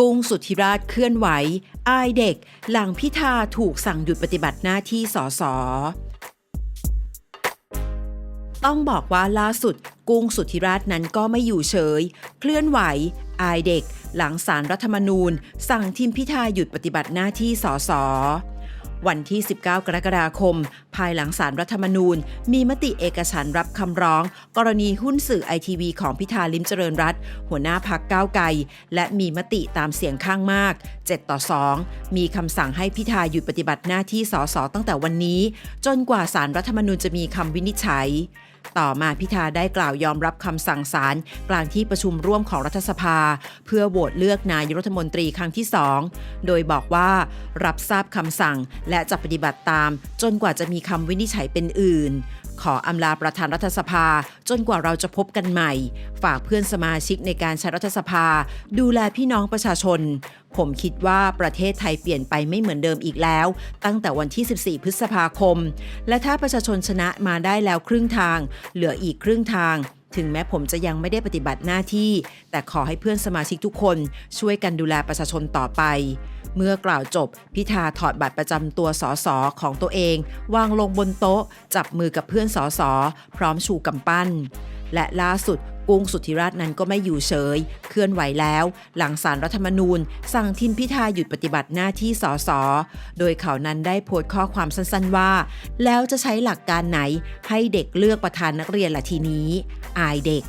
กุ้งสุทธิราชเคลื่อนไหว อายเด็ก หลังพิธาถูกสั่งหยุดปฏิบัติหน้าที่สสต้องบอกว่าล่าสุดกุ้งสุทธิราชนั้นก็ไม่อยู่เฉย เคลื่อนไหว อายเด็ก หลังสารรัฐธรรมนูญ สั่งทีมพิธาหยุดปฏิบัติหน้าที่สสวันที่ 19 กรกฎาคม ภายหลังสารรัฐธรรมนูญ มีมติเอกฉันรับคำร้อง กรณีหุ้นสื่อไอทีวีของพิธาลิมเจริญรัตหัวหน้าพักก้าวไกล และมีมติตามเสียงข้างมาก 7 ต่อ 2 มีคำสั่งให้พิธาหยุดปฏิบัติหน้าที่สสตั้งแต่วันนี้ จนกว่าสารรัฐธรรมนูญจะมีคำวินิจฉัยต่อมาพิธาได้กล่าวยอมรับคำสั่งศาลกลางที่ประชุมร่วมของรัฐสภา เพื่อโหวตเลือกนายรัฐมนตรีครั้งที่สองโดยบอกว่า รับทราบคำสั่งและจะปฏิบัติตาม จนกว่าจะมีคำวินิจฉัยเป็นอื่น ขออำลาประธานรัฐสภาจนกว่าเราจะพบกันใหม่ ฝากเพื่อนสมาชิกในการใช้รัฐสภา ดูแลพี่น้องประชาชน ผมคิดว่าประเทศไทยเปลี่ยนไปไม่เหมือนเดิมอีกแล้ว ตั้งแต่วันที่ 14 พฤษภาคม และถ้าประชาชนชนะมาได้แล้วครึ่งทาง เหลืออีกครึ่งทาง ถึงแม้ผมจะยังไม่ได้ปฏิบัติหน้าที่ แต่ขอให้เพื่อนสมาชิกทุกคนช่วยกันดูแลประชาชนต่อไป เมื่อกล่าวจบ พิธาถอดบัตรประจำตัวสสของตัวเอง วางลงบนโต๊ะ จับมือกับเพื่อนสสพร้อมชูกำปั้น และล่าสุด กุ้งสุทธิราชนั้นก็ไม่อยู่เฉย เคลื่อนไหวแล้ว หลังสารรัฐธรรมนูญ สั่งทิมพิธาหยุดปฏิบัติหน้าที่สส โดยเขานั้นได้โพสต์ข้อความสั้นๆว่า แล้วจะใช้หลักการไหนให้เด็กเลือกประธานนักเรียนละทีนี้ อายเด็ก